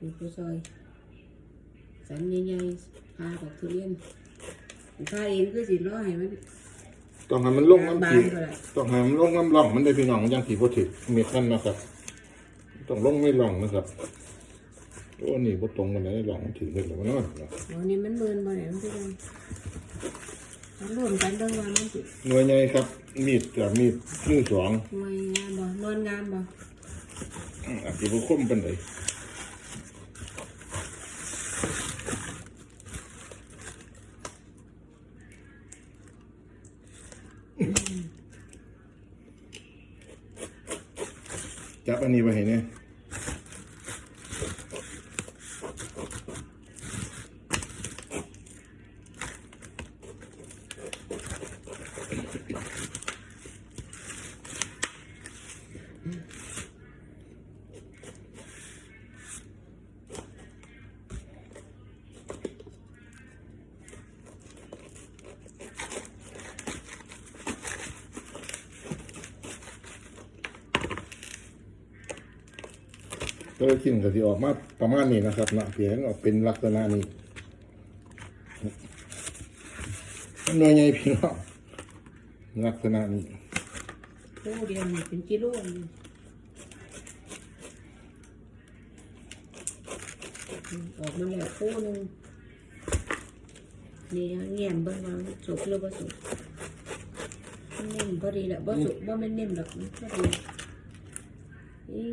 มีผู้ซอยสันใหญ่ๆพากับทุเรียนพาเองคือสิร้อให้มันต้องให้มันลงน้ำบาจีนก็ได้ต้องให้มันลงน้ำร่องมันได้พี่น้องยังสีโพธิเม็ดนั่นนะครับ ต้องลงไม่ร่องนะครับโอ้นี่บ่ตรงกันเลยร่องมันถึงเลยหรือว่าน้อยอ๋อนี่มันเบินบ่ไหนมันคือกันมันรวมกันเบิ่งว่ามันสิหน่วยใหญ่ครับ มีดกับมีดมือสองหน่วยงามบ่นวลงามบ่อาจจะบ่คมปานใด จับอันนี้ไว้ให้เนี่ย ก็ชิ้นก็สิออกมาประมาณนี้นะครับนะเพียงออกเป็นลักษณะนี้หน่วยใหญ่พี่น้องลักษณะนี้ผู้เดียวนี่เป็นกิโลนี่ออกมาแล้วคู่หนึงนี่เงียบเบิ่งวาสุกหรือบ่สุกมันนิ่มพอดีแหละบ่สุกบ่แม่นนิ่มดอกมันพอดีนี่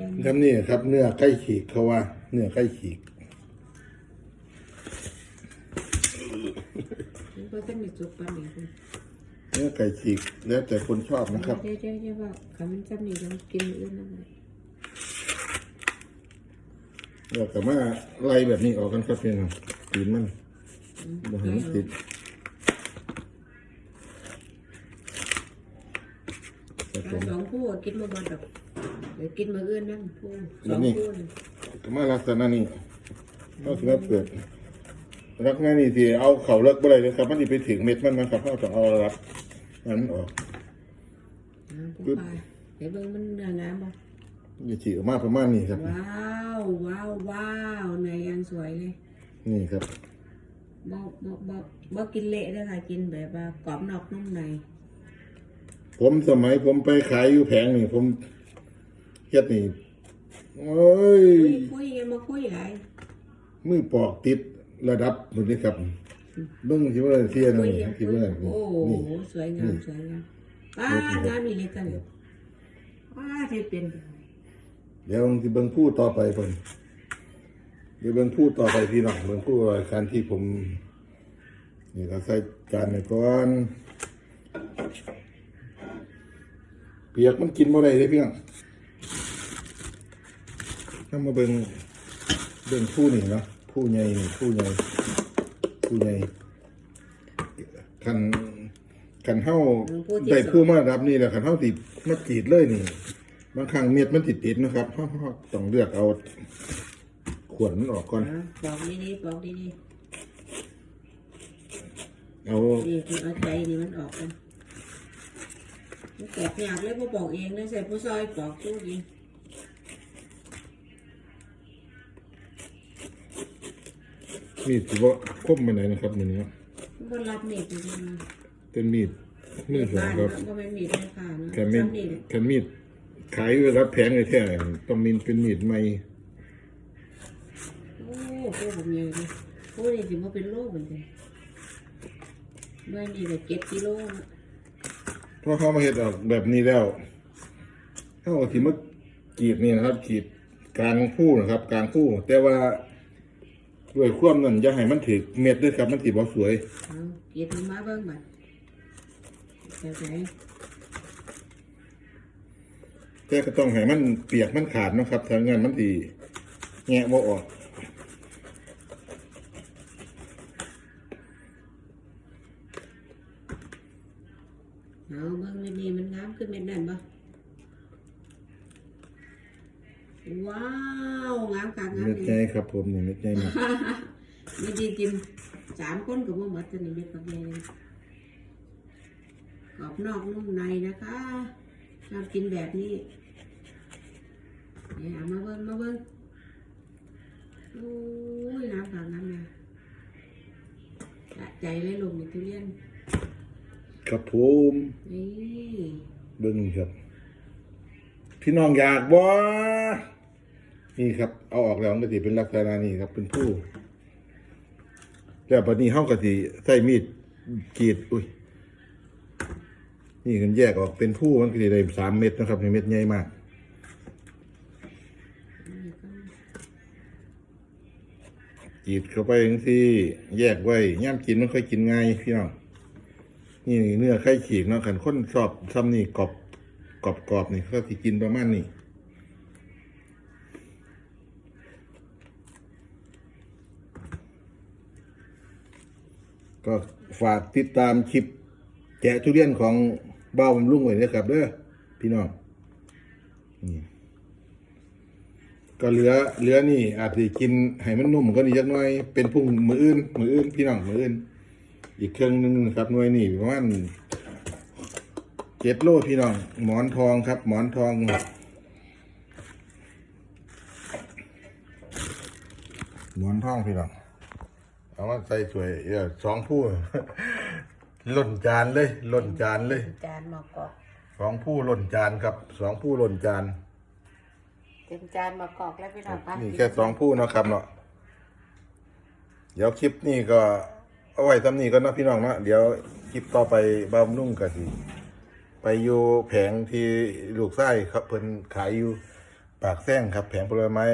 จังครับนี่ครับ เนื้อใกล้ฉีกเขาว่า เนื้อใกล้ฉีกมันบ่ทันได้สุกปานนี้คุณเนื้อไก่ฉีกแล้วแต่คนชอบนะครับเดี๋ยวเดี๋ยวเดี๋ยวว่าคันมันจำนี่ต้องกินมื้ออื่นนั่นแหละแล้วก็มาไล่แบบนี้ออกกันครับพี่น้องตีนมันบ่ให้มันติด ครับผเอามสองคู่อะกินมาบ่ดอกเดี๋ยวกินมื้ออื่นนั่นคู่สองนี่คู่นี่ก็มาลักษณะนี้เราถึงเปิดลักษณะนี้ที่เอาเข่าเลิกบ่ได้เลยครับมันสิไปถึงเม็ดมันนะครับเราต้องเอารับนั้นออกอ่าผู้ปลายเดี๋ยวเบิ่งมันเนื้องามบ่นี่ฉีกออกมาประมาณนี้ครับ ว้าวว้าวว้าวในอันสวยเลยนี่ครับ บ่บ่บ่บ่กินเละเด้อค่ะกินแบบว่ากรอบนอกนุ่มใน ผมสมัยผมไปขายอยู่แผงนี่ ผมเฮ็ดนี่โอ้ยคุยคุยกันมาคุยหลายมือปอกติดระดับหมดเลยครับเบิ้งที่ว่าเทียนคุยนี่กันที่คุยว่าโอ้โหนี่สวยงามสวยงามป้างามอีหลีกันว้าเทเป็นเดี๋ยวที่เบิ้งพูดต่อไปเพิ่นเดี๋ยวเบิ้งพูดต่อไปพี่น้องเบิ้งพูดรายการที่ผม นี่เราใส่จานในก่อนเปียกมันกินบ่ได้เลยพี่น้องถ้ามาเบิ้งเบิ้งผู้นี่เนาะผู้ใหญ่นี่ผู้ใหญ่ผู้ใหญ่คันคันเฮาได้ผู้มารับนี่แหละคันเฮาติดมาจีดเลยนี่บางครั้งเม็ดมันติดติดๆนะครับเฮาเฮาต้องเลือกเอาขวดมันออกก่อนอะบอกดีๆบอกดีเอาๆนี่คือเอาใจนี่มันออกกัน มันแกะยากเลยบ่บอกเองเลยใส่ผู้ซอยบอกตู้ดีมีดที่ว่าคมไปไหนใดนะครับมือนี้บ่รับเน็ตอยู่ดีนะเป็นมีดมือสองครับก็เป็นมีดราคานะแค่มีดซ้ำนี่แหละแค่มีดขายไว้รับแผงเลยแท้ต้องมีเป็นมีดใหม่โอ้โหผมใหญ่เลยโอ้นี่สิบ่เป็นโลเหมือนกันด้วยนี่ก็เจ็ดกิโลนะเพราะเขามาเห็ดออกแบบนี้แล้วเขาเอาที่มากรีดนี่นะครับกรีดกลางผู้นะครับกลางผู้แต่ว่าด้วยความนั้นอย่าให้มันถึกเม็ดด้วยครับมันติบ่สวยเอาเกียรติมาเบิ่งบัดแบบไหนแต่ก็ต้องให้มันเปียกมันขาดนะครับถ้างั้นมันสิแงะบ่ออก เอาเบิ่งเลยนี่มันงามขึ้นเม็ดนั่นบ่ว้าวงามกางงามเม็ดดีใหญ่ครับผมนี่เม็ดใหญ่นี่ไม่ดีจิมสามคนกับบ่หมดตัวนี้เม็ดบักใหญ่เลยกรอบนอกนุ่มในนะคะชอบกินแบบนี้เนี่ยเอามาเบิ่งมาเบิ่งโอ้ยน้ำขาวน้ำเนี่ยสะใจเลยลูกนี่ทุเรียน ครับผมนี่เบิ่งนี่ครับ พี่น้องอยากบ่นี่ครับ เอาออกแล้วมันก็สิเป็นลักษณะนี้ครับ เป็นผู้แล้วบัดนี้เฮาก็สิใช้มีดกรีดอุ้ยนี่กันแยกออกเป็นผู้มันก็สิได้สามเม็ดนะครับเม็ดใหญ่มากจีดเข้าไปจังที่แยกไว้ย่ามกินมันค่อยกินง่ายพี่น้อง นี่เนื้อไข่ฉีกเนาะขันคนชอบซ้ำนี่กรอบกรอบกรอบนี่เขาสิกินประมาณนี้ก็ฝากติดตามคลิปแกะทุเรียนของบ้าบำรุงไว้นะครับเด้อพี่น้องนี่ก็เหลือเหลือนี่อาจจะกินให้มันนุ่มก็นี่จักหน่อยเป็นพุ่งมืออื่นมืออื่นพี่น้องมืออื่น อีกเครื่องหนึงนะครับหน่วยนี่ประมาณเจ็ดโลพี่น้อง หมอนทองครับ หมอนทองหมอนทองพี่น้องเอามาใส่ถ้วยเออสองผู้ล่นจานเลยล่นจานเลย จานหมอกกอกสองผู้ล่นจานครับสองผู้ล่นจานเต็มจานหมอกกอกแล้วพี่น้องปะนี่แค่สองผู้เนาะครับเนาะเดี๋ยวคลิปนี้ก็ เอาไว้ทำนี่ก็นาะพี่น้องเนาะเดี๋ยวคลิปต่อไปบำรุงกะสิไปอยู่แผงที่ลูกไส้ครับเพิ่นขายอยู่ปากแซงครับ แผงผลไม้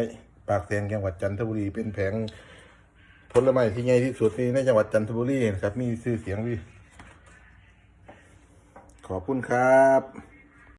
ปากแซงจังหวัดจันทบุรีเป็นแผงผลไม้ที่ใหญ่ที่สุดนี่ในจังหวัดจันทบุรีนะครับ มีชื่อเสียงวิขอบคุณครับ